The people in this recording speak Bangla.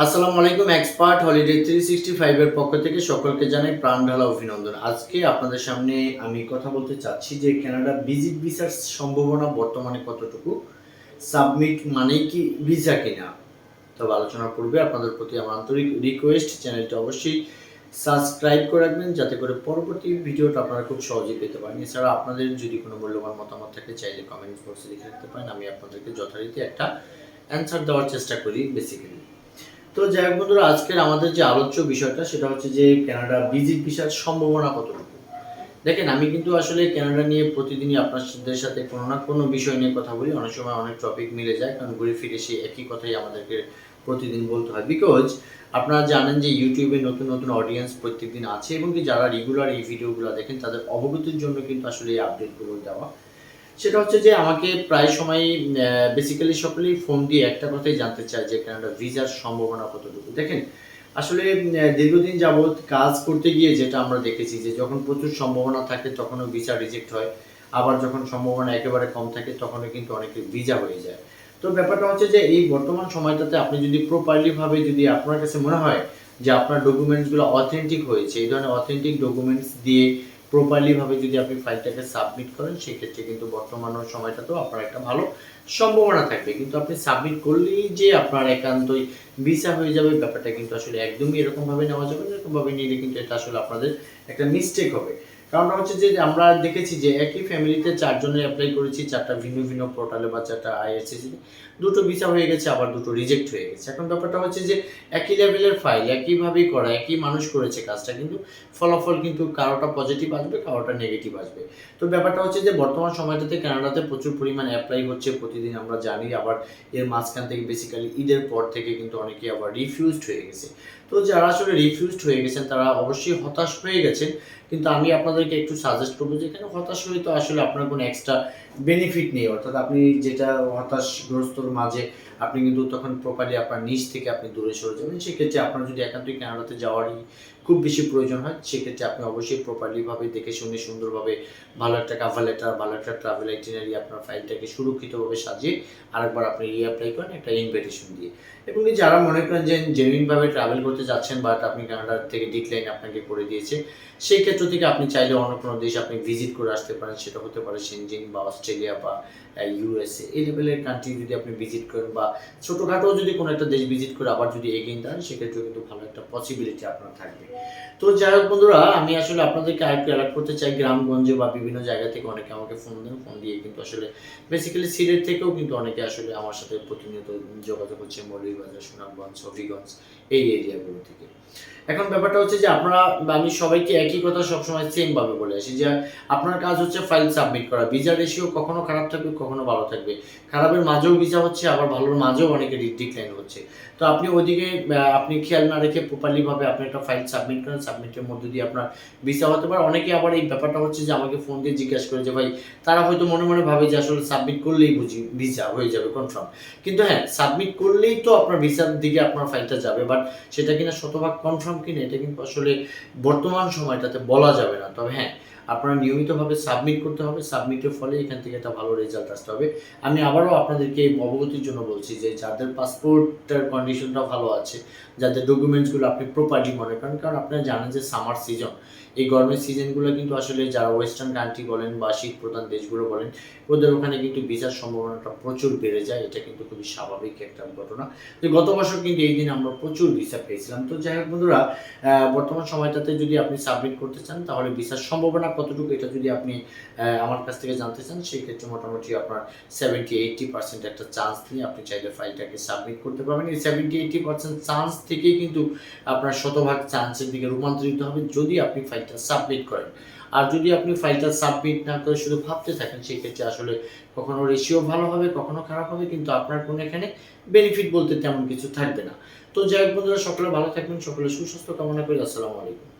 আসসালামু আলাইকুম, এক্সপার্ট হলিডে থ্রি সিক্সটি ফাইভের পক্ষ থেকে সকলকে জানাই প্রাণ ঢালা অভিনন্দন। আজকে আপনাদের সামনে আমি কথা বলতে চাচ্ছি যে কানাডা ভিজিট ভিসার সম্ভাবনা বর্তমানে কতটুকু? সাবমিট মানে কি ভিসা কিনা? তবে আলোচনার পূর্বে আপনাদের প্রতি আমার আন্তরিক রিকোয়েস্ট চ্যানেলটি অবশ্যই সাবস্ক্রাইব করে রাখবেন, যাতে করে পরবর্তী ভিডিওটা আপনারা খুব সহজেই পেতে পারেন। এছাড়া আপনাদের যদি কোনো মূল্যবান মতামত থাকে, চাইলে কমেন্ট বক্সে লিখে রাখতে পারেন। আমি আপনাদেরকে যথারীতি একটা অ্যান্সার দেওয়ার চেষ্টা করি বেসিক্যালি তো যাই হোক বন্ধুরা, আজকের আমাদের যে আলোচ্য বিষয়টা সেটা হচ্ছে যে কানাডা ভিজিট ভিসার সম্ভাবনা কতটুকু? দেখেন, আমি কিন্তু আসলে কানাডা নিয়ে প্রতিদিনই আপনাদের সাথে কোনো না কোনো বিষয় নিয়ে কথা বলি। অনেক সময় অনেক টপিক মিলে যায়, কারণ ঘুরে ফিরে সেই একই কথাই আমাদেরকে প্রতিদিন বলতে হয়। বিকজ আপনারা জানেন যে ইউটিউবে নতুন নতুন অডিয়েন্স প্রত্যেকদিন আছে এবং কি যারা রেগুলার এই ভিডিওগুলো দেখেন, তাদের অবগতির জন্য কিন্তু আসলে এই আপডেটগুলো দেওয়া। সেটা হচ্ছে যে আমাকে প্রায় সময় বেসিক্যালি সকলেই ফোন দিয়ে একটা কথাই জানতে চায় যে কানাডা ভিসার সম্ভাবনা কতটুকু? দেখেন, আসলে দীর্ঘদিন যাবৎ কাজ করতে গিয়ে যেটা আমরা দেখেছি যে, যখন প্রচুর সম্ভাবনা থাকে তখনও ভিসা রিজেক্ট হয়। আবার যখন সম্ভাবনা একেবারে কম থাকে তখনও কিন্তু অনেকে ভিসা হয়ে যায়। তো ব্যাপারটা হচ্ছে যে, এই বর্তমান সময়টাতে আপনি যদি প্রপারলি ভাবে যদি আপনার কাছে মনে হয় যে আপনার ডকুমেন্টসগুলো অথেন্টিক হয়েছে, এই ধরনের অথেন্টিক ডকুমেন্টস দিয়ে প্রপারলি ভাবে যদি আপনি ফাইলটাকে সাবমিট করেন, সেক্ষেত্রে কিন্তু বর্তমান সময়টা তো আপনার একটা ভালো সম্ভাবনা থাকবে। কিন্তু আপনি সাবমিট করলেই যে আপনার একান্তই ভিসা হয়ে যাবে, ব্যাপারটা কিন্তু আসলে একদমই এরকম ভাবে নেওয়া যাবে না। এরকম ভাবে নিলে কিন্তু এটা আসলে আপনাদের একটা মিস্টেক হবে। কারণটা হচ্ছে যে, আমরা দেখেছি যে একই ফ্যামিলিতে চারজনের অ্যাপ্লাই করেছি, চারটা ভিন্ন ভিন্ন পোর্টালে বা চারটা আইএসসি দুটো ভিসা হয়ে গেছে, আবার দুটো রিজেক্ট হয়ে গেছে। এখন ব্যাপারটা হচ্ছে যে, একই লেভেলের ফাইল একইভাবেই করা, একই মানুষ করেছে কাজটা, কিন্তু ফলাফল কিন্তু কারোটা পজিটিভ আসবে, কারোটা নেগেটিভ আসবে। তো ব্যাপারটা হচ্ছে যে, বর্তমান সময়টাতে কানাডাতে প্রচুর পরিমাণ অ্যাপ্লাই হচ্ছে, প্রতিদিন আমরা জানি, আবার এর মাঝখান থেকে বেসিক্যালি ঈদের পর থেকে কিন্তু অনেকে আবার রিফিউজড হয়ে গেছে। তো যারা আসলে রিফিউজড হয়ে গেছেন, তারা অবশ্যই হতাশ হয়ে গেছেন। কিন্তু আমি আপনাদেরকে একটু সাজেস্ট করব যে এখানে হতাশ হয়ে তো আসলে আপনার কোনো এক্সট্রা বেনিফিট নেই। অর্থাৎ আপনি যেটা হতাশগ্রস্তর মাঝে আপনি কিন্তু তখন প্রপারলি আপনার নিচ থেকে আপনি দূরে সরে যাবেন। সেক্ষেত্রে আপনার যদি একান্তই কানাডাতে যাওয়ারই খুব বেশি প্রয়োজন হয়, সেক্ষেত্রে আপনি অবশ্যই প্রপারলিভাবে দেখে শুনে সুন্দরভাবে ভালো একটা কাভার লেটার ভালো একটা ট্রাভেল আইটিনারি আপনার ফাইলটাকে সুরক্ষিতভাবে সাজিয়ে আরেকবার আপনি রিঅ্যাপ্লাই করেন একটা ইনভিটেশন দিয়ে। এবং যারা মনে করেন যে জেনুইনভাবে ট্রাভেল করতে যাচ্ছেন বাট আপনি কানাডার থেকে ডিক্লাইন আপনাকে করে দিয়েছে, সেই ক্ষেত্র থেকে আপনি চাইলে অন্য কোনো দেশ আপনি ভিজিট করে আসতে পারেন, সেটা হতে পারে সেনজিন বা অস্ট্রেলিয়া বা ইউএসএ এই লেভেলের কান্ট্রি যদি আপনি ভিজিট করেন বা ছোটোখাটো যদি কোনো একটা দেশ ভিজিট করে আবার যদি এগিয়ে দেন সেক্ষেত্রে কিন্তু ভালো একটা পসিবিলিটি আপনার থাকবে। তো যাই হোক বন্ধুরা, আমি আসলে আপনাদেরকে আরেকটু অ্যালার্ট করতে চাই, গ্রামগঞ্জে বা বিভিন্ন জায়গা থেকে অনেকে আমাকে ফোন দেন ফোন দিয়ে কিন্তু আসলে বেসিক্যালি সিলেট থেকেও কিন্তু অনেকে আসলে আমার সাথে প্রতিনিয়ত যোগাযোগ হচ্ছে, মৌলভীবাজার, সুনামগঞ্জ, হবিগঞ্জ, এই এরিয়াগুলো থেকে। এখন ব্যাপারটা হচ্ছে যে আপনারা আমি সবাইকে একই কথা সবসময় সেম ভাবে বলে আসি যে আপনার কাজ হচ্ছে ফাইল সাবমিট করা। ভিসা রেশিও কখনো খারাপ থাকবে কখনো ভালো থাকবে। খারাপের মাঝেও ভিসা হচ্ছে, আবার ভালোর মাঝেও অনেকে ডিক্লাইন হচ্ছে। তো আপনি ওইদিকে আপনি খেয়াল না রেখে প্রপারলি ভাবে আপনি একটা ফাইল সাবমিট করেন সাবমিটের মধ্যে দিয়ে আপনার ভিসা হতে পারে। অনেকে আবার এই ব্যাপারটা হচ্ছে যে আমাকে ফোন দিয়ে জিজ্ঞাসা করে যে, ভাই, তারা হয়তো মনে মনে ভাবে যে আসলে সাবমিট করলেই বুঝি, ভিসা হয়ে যাবে কনফার্ম কিন্তু হ্যাঁ সাবমিট করলেই তো আপনার ভিসার দিকে আপনার ফাইলটা যাবে বাট সেটা কিনা শতভাগ কনফার্ম কিনা, এটা কিন্তু আসলে বর্তমান সময়টাতে বলা যাবে না। তবে হ্যাঁ আপনারা নিয়মিতভাবে সাবমিট করতে হবে সাবমিটের ফলে এখান থেকে একটা ভালো রেজাল্ট আসতে হবে। আমি আবারও আপনাদেরকে অবগতির জন্য বলছি যে যাদের পাসপোর্টের কন্ডিশনটা ভালো আছে, যাদের ডকুমেন্টসগুলো আপনি প্রপার্টি মনে করেন, কারণ আপনারা জানেন যে সামার সিজন এই গরমের সিজনগুলো কিন্তু আসলে যারা ওয়েস্টার্ন কান্ট্রি বলেন বা শীত প্রধান দেশগুলো বলেন, ওদের ওখানে কিন্তু ভিসার সম্ভাবনাটা প্রচুর বেড়ে যায়। এটা কিন্তু খুবই স্বাভাবিক একটা ঘটনা। তো গত বছর কিন্তু এই দিন আমরা প্রচুর ভিসা পেয়েছিলাম। তো যাই হোক বন্ধুরা বর্তমান সময়টাতে যদি আপনি সাবমিট করতে চান, তাহলে ভিসার সম্ভাবনা কতটুকু এটা যদি আপনি আমার কাছ থেকে জানতে চান, সেই ক্ষেত্রে মোটামুটি আপনার সেভেন্টি এইটটি পার্সেন্ট একটা চান্স নিয়ে আপনি চাইলে ফাইলটাকে সাবমিট করতে পারবেন। এই সেভেন্টি এইটটি পার্সেন্ট চান্স থেকেই কিন্তু আপনার শতভাগ চান্সের দিকে রূপান্তরিত হবে যদি আপনি ফাইলটা সাবমিট করেন। আর যদি আপনি ফাইলটা সাবমিট না করে শুধু ভাবতে থাকেন, সেই ক্ষেত্রে আসলে কখনো রেশিও ভালো হবে, কখনো খারাপ হবে, কিন্তু আপনার কোনো এখানে বেনিফিট বলতে তেমন কিছু থাকবে না। তো যাই হোক বন্ধুরা, সকলে ভালো থাকবেন, সকলে সুস্বাস্থ্য কামনা করি। আসসালামু আলাইকুম।